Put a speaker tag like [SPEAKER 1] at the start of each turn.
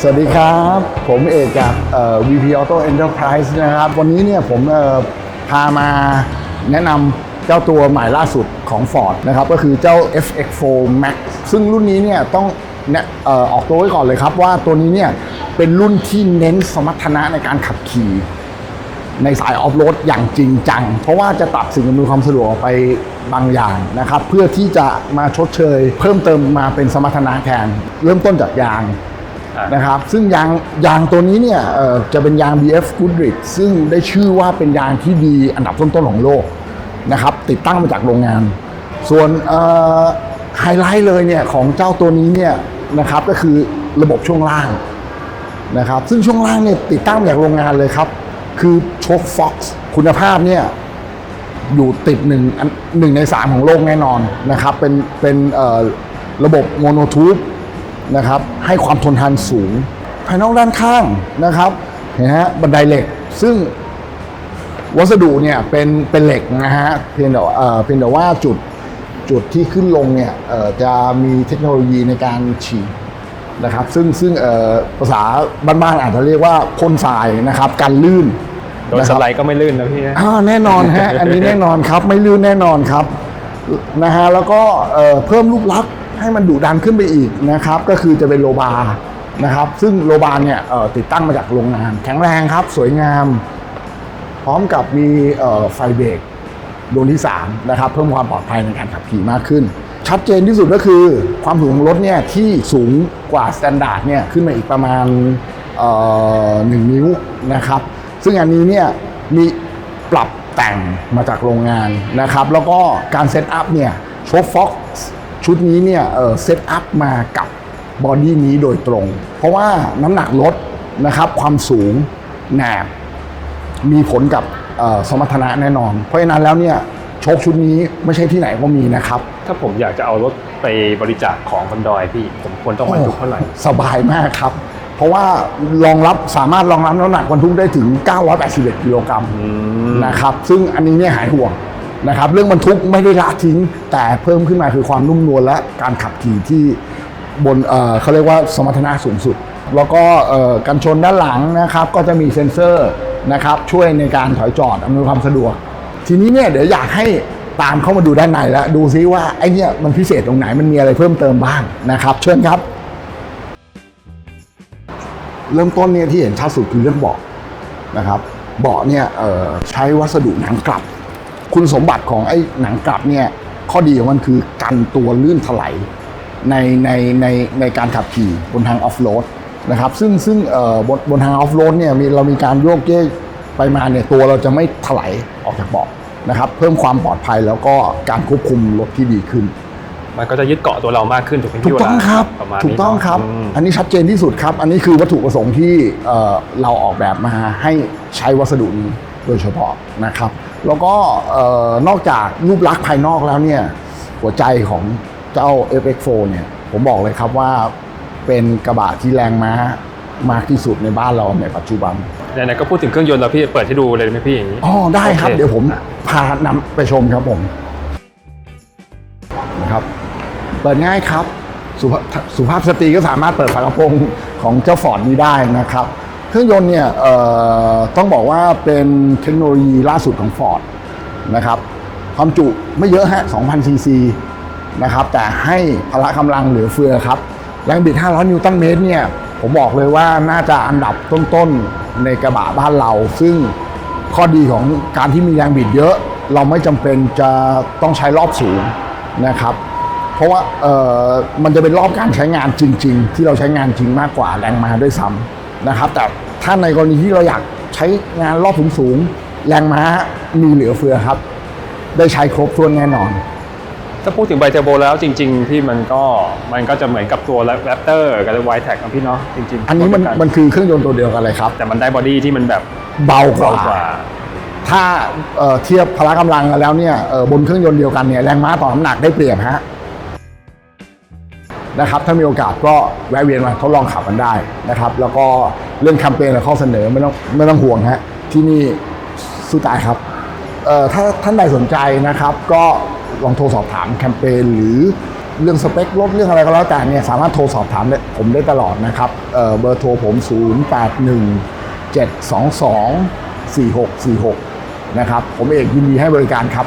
[SPEAKER 1] สวัสดีครับ ผมเอกจาก VP Auto Enterprise นะครับ วันนี้เนี่ยผมพามาแนะนำเจ้าตัวใหม่ล่าสุดของ Ford นะครับ ก็คือเจ้า FX4 Max ซึ่งรุ่นนี้เนี่ยต้องแนะเอ่อออกตัวไว้ก่อนเลยครับ ว่าตัวนี้เนี่ยเป็นรุ่นที่เน้นสมรรถนะในการขับขี่ในสายออฟโรดอย่างจริงจัง เพราะว่าจะตัดสิ่งอำนวยความสะดวกออกไปบางอย่างนะครับ เพื่อที่จะมาชดเชย เพิ่มเติมมาเป็นสมรรถนะแทน เริ่มต้นจากยาง
[SPEAKER 2] นะ
[SPEAKER 1] ครับซึ่งยางยางตัวนี้เนี่ยจะเป็นยาง BF Goodrich ซึ่งได้ชื่อว่าเป็นยางที่ดีอันดับต้นๆของโลกนะครับติดตั้งมาจากโรงงาน ส่วนไฮไลท์เลยเนี่ยของเจ้าตัวนี้เนี่ยนะครับก็คือระบบช่วงล่างนะครับซึ่งช่วงล่างเนี่ยติดตั้งมาจากโรงงานเลยครับ คือโชคฟ็อกซ์คุณภาพเนี่ยอยู่ติดหนึ่งหนึ่งในสามของโลกแน่นอนนะครับเป็นเป็นระบบโมโนทูบ นะครับ ให้ความทนทานสูง ภายนอกด้านข้างนะครับ เห็นฮะบันไดเหล็ก ซึ่งวัสดุเนี่ยเป็นเป็นเหล็กนะฮะเพียงแต่ว่าเอ่อเพียงแต่ว่าจุดจุดที่ขึ้นลงเนี่ยเอ่อจะมีเทคโนโลยีในการฉีดนะครับ ซึ่งซึ่งเอ่อภาษาบ้านๆอาจจะเรียกว่าพ่นทรายนะครับกันลื่น
[SPEAKER 2] โดน
[SPEAKER 1] นะค
[SPEAKER 2] ส
[SPEAKER 1] รับ
[SPEAKER 2] ไลด์ก็ไม่ลื่นนะพี่นะ
[SPEAKER 1] อ่าแน่นอนฮะอันนี้แน่นอนครับไม่ลื่นแน่นอนครับนะฮะแล้วก็เอ่อเพิ่มรูปลักษณ์ ให้มันดุดันขึ้นไปอีกนะครับ ก็คือจะเป็นโลบาร์นะครับ ซึ่งโลบาร์เนี่ยติดตั้งมาจากโรงงาน แข็งแรงครับ สวยงาม พร้อมกับมีไฟเบรกดวงที่3นะครับ เพิ่มความปลอดภัยในการขับขี่มากขึ้น ชัดเจนที่สุดก็คือความสูงของรถเนี่ยที่สูงกว่าสแตนดาร์ดเนี่ยขึ้นมาอีกประมาณหนึ่งนิ้วนะครับ ซึ่งอันนี้เนี่ยมีปรับแต่งมาจากโรงงานนะครับ แล้วก็การเซตอัพเนี่ยโชคฟ็อก ชุดนี้เนี่ยเอ่อเซตอัพมากับบอดี้นี้โดยตรง เพราะว่าน้ำหนักรถนะครับความสูงแหนบมีผลกับเอ่อสมรรถนะแน่นอน เพราะฉะนั้นแล้วเนี่ยโชคชุดนี้ไม่ใช่ที่ไหนก็มีนะครับ
[SPEAKER 2] ถ้าผมอยากจะเอารถไปบริจาคของบนดอยพี่ ผมควรต้องบรรทุกเท่าไหร่
[SPEAKER 1] สบายมากครับ เพราะว่ารองรับสามารถรองรับน้ำหนักบรรทุกได้ถึง 981กิโลกรัมนะครับ ซึ่งอันนี้เนี่ยหายห่วง นะครับเรื่องบรรทุกไม่ได้ละทิ้ง แต่เพิ่มขึ้นมาคือความนุ่มนวลและการขับขี่ที่บนเเขาเรียกว่าสมรรถนะสูงสุด แล้วก็กันชนด้านหลังนะครับก็จะมีเซ็นเซอร์นะครับช่วยในการถอยจอดอำนวยความสะดวก ทีนี้เนี่ยเดี๋ยวอยากให้ตามเข้ามาดูด้านในแล้วดูซิว่าไอ้เนี่ยมันพิเศษตรงไหนมันมีอะไรเพิ่มเติมบ้างนะครับ เชิญครับ เริ่มต้นเนี่ยที่เห็นชัดสุดคือเรื่องเบาะนะครับเบาะเนี่ยใช้วัสดุหนังกลับ คุณสมบัติของไอ้หนังกลับเนี่ยข้อดีของมันคือกันตัวลื่นถลายในในในในการขับขี่บนทางออฟโรดนะครับซึ่งซึ่งเอ่อบนบนทางออฟโรดเนี่ยมีเรามีการโยกเยกไปมาเนี่ยตัวเราจะไม่ถลายออกจากเบาะนะครับเพิ่มความปลอดภัยแล้วก็การควบคุมรถที่ดีขึ้น
[SPEAKER 2] มันก็จะยึดเกาะตัวเรามากขึ้นถูกไหม
[SPEAKER 1] ถู
[SPEAKER 2] พี่
[SPEAKER 1] ก
[SPEAKER 2] เว
[SPEAKER 1] ต้
[SPEAKER 2] ลา
[SPEAKER 1] องครับ
[SPEAKER 2] ประมาณนี้
[SPEAKER 1] ถูกต้องครับ
[SPEAKER 2] ม
[SPEAKER 1] อันนี้ชัดเจนที่สุดครับ อันนี้คือวัตถุประสงค์ที่เอ่อเราออกแบบมาให้ใช้วัสดุนี้ โดยเฉพาะนะครับ แล้วก็เอ่อนอกจากรูปลักษณ์ภายนอกแล้วเนี่ยหัวใจของเจ้า FX4 เนี่ยผมบอกเลยครับว่าเป็นกระบะที่แรงม้ามากที่สุดในบ้านเราในปัจจุบัน
[SPEAKER 2] ไหนๆก็พูดถึงเครื่องยนต์แล้วพี่เปิดให้ดูเลยไหมพี่อย่างนี้
[SPEAKER 1] อ๋อได้ครับ
[SPEAKER 2] โอเค
[SPEAKER 1] เดี๋ยวผมพานำไปชมครับผมนะครับเปิดง่ายครับสุภาพสุภาพสตรีก็สามารถเปิดฝากระโปรงของเจ้าฟอร์ดนี้ได้นะครับเค รื่องยนต์เนี่ยต้องบอกว่าเป็นเทคโนโลยีล่าสุดของฟอร์ดนะครับความจุไม่เยอะฮะ 2,000 ซีซีนะครับ แต่ให้พละกำลังเหลือเฟือครับ แรงบิด 500 นิวตันเมตรเนี่ย ผมบอกเลยว่าน่าจะอันดับต้นๆ ในกระบะบ้านเรา ซึ่งข้อดีของการที่มีแรงบิดเยอะ เราไม่จำเป็นจะต้องใช้รอบสูงนะครับ เพราะว่ามันจะเป็นรอบการใช้งานจริง ๆ ที่เราใช้งานจริงมากกว่าแรงมาด้วยซ้ำนะครับ แต่ ถ้าในกรณีที่เราอยากใช้งานรอบสูงๆ แรงม้ามีเหลือเฟือครับ ได้ใช้ครบถ้วนแน่นอน
[SPEAKER 2] ถ้าพูดถึงไบเทอร์โบแล้วจริง ๆ ที่มันก็มันก็จะเหมือนกับตัวแรปเตอร์กับไวแท็กของพี่เนาะจริงๆ
[SPEAKER 1] อันนี้มันมันคือเครื่องยนต์ตัวเดียวกันเลยครับ
[SPEAKER 2] แต่มันได้บอดี้ที่มันแบบ
[SPEAKER 1] เบากว่า
[SPEAKER 2] เบากว่า
[SPEAKER 1] ถ้าเอ่อเทียบพละกำลังกันแล้วเนี่ยเอ่อบนเครื่องยนต์เดียวกันเนี่ยแรงม้าต่อน้ำหนักได้เปรียบฮะ นะครับถ้ามีโอกาสก็แวะเวียนมาทดลองขับกันได้นะครับ แล้วก็เรื่องแคมเปญและข้อเสนอไม่ต้องไม่ต้องห่วงฮะที่นี่สู้ตายครับเอ่อถ้าท่านใดสนใจนะครับ ก็ลองโทรสอบถามแคมเปญหรือเรื่องสเปครถเรื่องอะไรก็แล้วแต่เนี่ยสามารถโทรสอบถามได้ผมได้ตลอดนะครับเอ่อเบอร์โทรผม 0 8 1 7 2 2 4 6 4 6 นะครับ ผมเอกยินดีให้บริการครับ